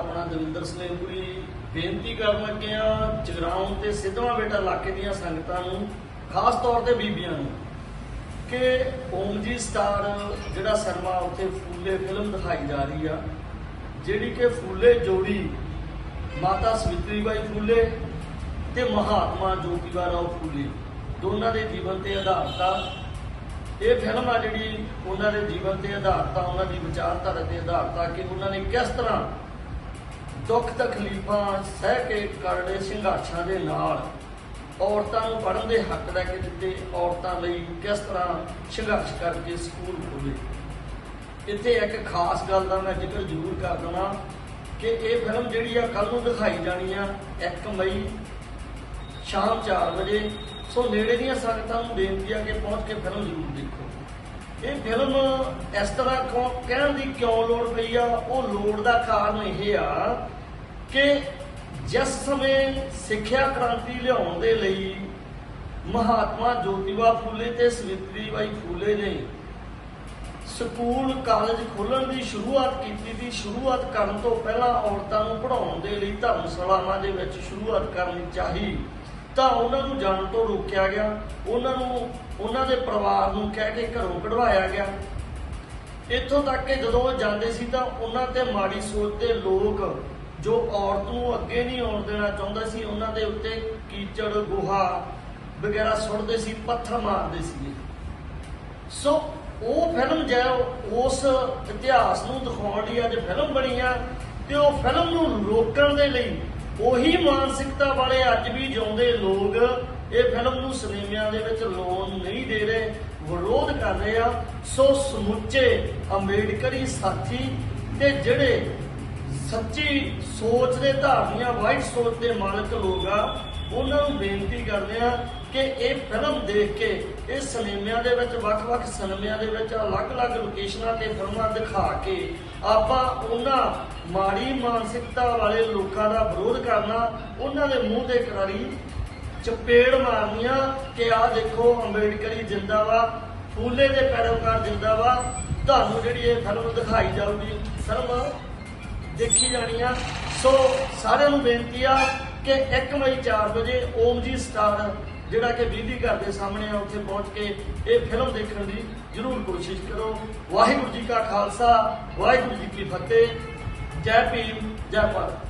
ਆਪਣਾ ਦਵਿੰਦਰ ਸਿੰਘ ਬੇਨਤੀ ਕਰਨ ਲੱਗੇ ਆ, ਜਗਰਾਉਂ ਤੇ ਸਿੱਧਵਾਂ ਬੇਟਾ ਇਲਾਕੇ ਦੀਆਂ ਸੰਗਤਾਂ ਨੂੰ, ਖਾਸ ਤੌਰ ਤੇ ਬੀਬੀਆਂ ਨੂੰ, ਕਿ ਓਮ ਜੀ ਸਟਾਰ ਜਿਹੜਾ ਸਿਨੇਮਾ ਉੱਥੇ ਫੂਲੇ ਫਿਲਮ ਦਿਖਾਈ ਜਾ ਰਹੀ ਆ, ਜਿਹੜੀ ਕਿ ਫੂਲੇ ਜੋੜੀ ਮਾਤਾ ਸਵਿਤਰੀ ਬਾਈ ਫੂਲੇ ਤੇ ਮਹਾਤਮਾ ਜੋਤੀਬਾ ਰਾਓ ਫੂਲੇ, ਦੋਨਾਂ ਦੇ ਜੀਵਨ ਤੇ ਆਧਾਰਿਤ ਆ ਇਹ ਫਿਲਮ ਆ ਜਿਹੜੀ ਉਹਨਾਂ ਦੇ ਜੀਵਨ ਤੇ ਆਧਾਰਿਤ ਆ ਉਹਨਾਂ ਦੀ ਵਿਚਾਰਧਾਰਾ ਤੇ ਆਧਾਰਿਤ ਆ ਕਿ ਉਹਨਾਂ ਨੇ ਕਿਸ ਤਰ੍ਹਾਂ ਦੁੱਖ ਤਕਲੀਫਾਂ ਸਹਿ ਕੇ ਕਰੜੇ ਸੰਘਰਸ਼ਾਂ ਦੇ ਨਾਲ। ਔਰਤਾਂ ਨੂੰ ਪੜ੍ਹਨ ਦੇ ਹੱਕ ਲੈ ਕੇ ਦਿੱਤੇ, ਔਰਤਾਂ ਲਈ ਕਿਸ ਤਰ੍ਹਾਂ ਸੰਘਰਸ਼ ਕਰਕੇ ਸਕੂਲ ਖੋਲੇ ਇੱਥੇ ਇੱਕ ਖਾਸ ਗੱਲ ਦਾ ਮੈਂ ਜ਼ਿਕਰ ਜ਼ਰੂਰ ਕਰ ਦਵਾਂ ਕਿ ਇਹ ਫਿਲਮ ਜਿਹੜੀ ਆ ਕੱਲ ਨੂੰ ਦਿਖਾਈ ਜਾਣੀ ਆ 1 ਮਈ ਸ਼ਾਮ 4 ਵਜੇ। ਸੋ ਨੇੜੇ ਦੀਆਂ ਸੰਗਤਾਂ ਨੂੰ ਬੇਨਤੀ ਆ ਕਿ ਪਹੁੰਚ ਕੇ ਫਿਲਮ ਜ਼ਰੂਰ ਦੇਖੋ। ਇਹ ਫਿਲਮ ਇਸ ਤਰ੍ਹਾਂ ਕਿਉਂ ਕਹਿਣ ਦੀ ਕਿਉਂ ਲੋੜ ਪਈ ਆ? ਉਹ ਲੋੜ ਦਾ ਕਾਰਨ ਇਹ ਆ ਕਿ ਜਿਸ ਸਮੇਂ ਸਿੱਖਿਆ ਕ੍ਰਾਂਤੀ ਲਿਆਉਣ ਦੇ ਲਈ ਮਹਾਤਮਾ ਜੋਤੀਬਾ ਫੂਲੇ ਤੇ ਸਵਿਤਰੀ ਬਾਈ ਫੂਲੇ ਨੇ ਸਕੂਲ, ਕਾਲਜ ਖੋਲਣ ਦੀ ਸ਼ੁਰੂਆਤ ਕੀਤੀ ਦੀ ਸ਼ੁਰੂਆਤ ਕਰਨ ਤੋਂ ਪਹਿਲਾਂ ਔਰਤਾਂ ਨੂੰ ਪੜ੍ਹਾਉਣ ਦੇ ਲਈ ਧਰਮਸ਼ਾਲਾਵਾਂ ਦੇ ਵਿੱਚ ਸ਼ੁਰੂਆਤ ਕਰਨੀ ਚਾਹੀ। ਤਾਂ ਉਹਨਾਂ ਨੂੰ ਜਾਣ ਤੋਂ ਰੋਕਿਆ ਗਿਆ, ਉਹਨਾਂ ਨੂੰ, ਉਹਨਾਂ ਦੇ ਪਰਿਵਾਰ ਨੂੰ ਕਹਿ ਕੇ ਘਰੋਂ ਕਢਵਾਇਆ ਗਿਆ। ਇੱਥੋਂ ਤੱਕ ਕਿ ਜਦੋਂ ਉਹ ਜਾਂਦੇ ਸੀ ਤਾਂ ਉਹਨਾਂ ਤੇ ਮਾੜੀ ਸੋਚ ਦੇ ਲੋਕ, ਜੋ ਔਰਤ ਨੂੰ ਅੱਗੇ ਨਹੀਂ ਆਉਣ ਦੇਣਾ ਚਾਹੁੰਦੇ ਸੀ, ਉਹਨਾਂ ਦੇ ਉੱਤੇ ਕੀਚੜ, ਗੋਹਾ ਵਗੈਰਾ ਸੁੱਟਦੇ ਸੀ, ਪੱਥਰ ਮਾਰਦੇ ਸੀ। ਸੋ ਉਹ ਫਿਲਮ ਜੈ ਉਸ ਇਤਿਹਾਸ ਨੂੰ ਦਿਖਾਉਣ ਲਈ ਅੱਜ ਫਿਲਮ ਬਣੀ ਆ, ਤੇ ਉਹ ਫਿਲਮ ਨੂੰ ਰੋਕਣ ਦੇ ਲਈ ਉਹੀ ਮਾਨਸਿਕਤਾ ਵਾਲੇ ਅੱਜ ਵੀ ਜਿਉਂਦੇ ਲੋਕ ਇਹ ਫਿਲਮ ਨੂੰ ਸਿਨੇਮਿਆਂ ਦੇ ਵਿੱਚ ਲੋਨ ਨਹੀਂ ਦੇ ਰਹੇ, ਵਿਰੋਧ ਕਰ ਰਹੇ ਆ। ਸੋ ਸਮੁੱਚੇ ਅੰਬੇਡਕਰੀ ਸਾਥੀ ਤੇ ਜਿਹੜੇ ਸੱਚੀ ਸੋਚ ਦੇ ਧਾਰਨੀਆਂ ਵਾਈਟ ਸੋਚ ਦੇ ਮਾਲਕ ਲੋਕ ਆ, ਉਹਨਾਂ ਨੂੰ ਬੇਨਤੀ ਕਰਦੇ ਆ ਕਿ ਇਹ ਫਿਲਮ ਦੇਖ ਕੇ, ਇਹ ਸਿਨੇਮਿਆਂ ਦੇ ਵਿੱਚ, ਵੱਖ-ਵੱਖ ਸਿਨੇਮਿਆਂ ਦੇ ਵਿੱਚ, ਅਲੱਗ-ਅਲੱਗ ਲੋਕੇਸ਼ਨਾਂ ਤੇ ਫਿਲਮਾਂ ਦਿਖਾ ਕੇ ਆਪਾਂ ਉਹਨਾਂ ਮਾੜੀ ਮਾਨਸਿਕਤਾ ਵਾਲੇ ਲੋਕਾਂ ਦਾ ਵਿਰੋਧ ਕਰਨਾ, ਉਹਨਾਂ ਦੇ ਮੂੰਹ ਤੇ ਕਰਾਰੀ ਚਪੇੜ ਮਾਰਨੀਆਂ ਕਿ ਆਹ ਦੇਖੋ ਅੰਬੇਡਕਰੀ ਜਿੰਦਾਬਾਦ, ਫੂਲੇ ਦੇ ਪੈਰੋਕਾਰ ਜਿੰਦਾਬਾਦ, ਤੁਹਾਨੂੰ ਜਿਹੜੀ ਇਹ ਫਿਲਮ ਦਿਖਾਈ ਜਾਊਗੀ ਫਿਲਮ ਦੇਖੀ ਜਾਣੀ ਆ। ਸੋ ਸਾਰਿਆਂ ਨੂੰ ਬੇਨਤੀ ਆ ਕਿ 1 ਮਈ 4 ਵਜੇ ਓਮ ਜੀ ਸਟਾਰ, ਜਿਹੜਾ ਕਿ ਬੀਬੀ ਘਰ ਦੇ ਸਾਹਮਣੇ ਆ, ਉੱਥੇ ਪਹੁੰਚ ਕੇ ਇਹ ਫਿਲਮ ਦੇਖਣ ਦੀ ਜਰੂਰ ਕੋਸ਼ਿਸ਼ ਕਰੋ। ਵਾਹਿਗੁਰੂ ਜੀ ਕਾ ਖਾਲਸਾ, ਵਾਹਿਗੁਰੂ ਜੀ ਕੀ ਫਤਿਹ। ਜੈ ਭੀਮ, ਜੈ ਭਾਰਤ।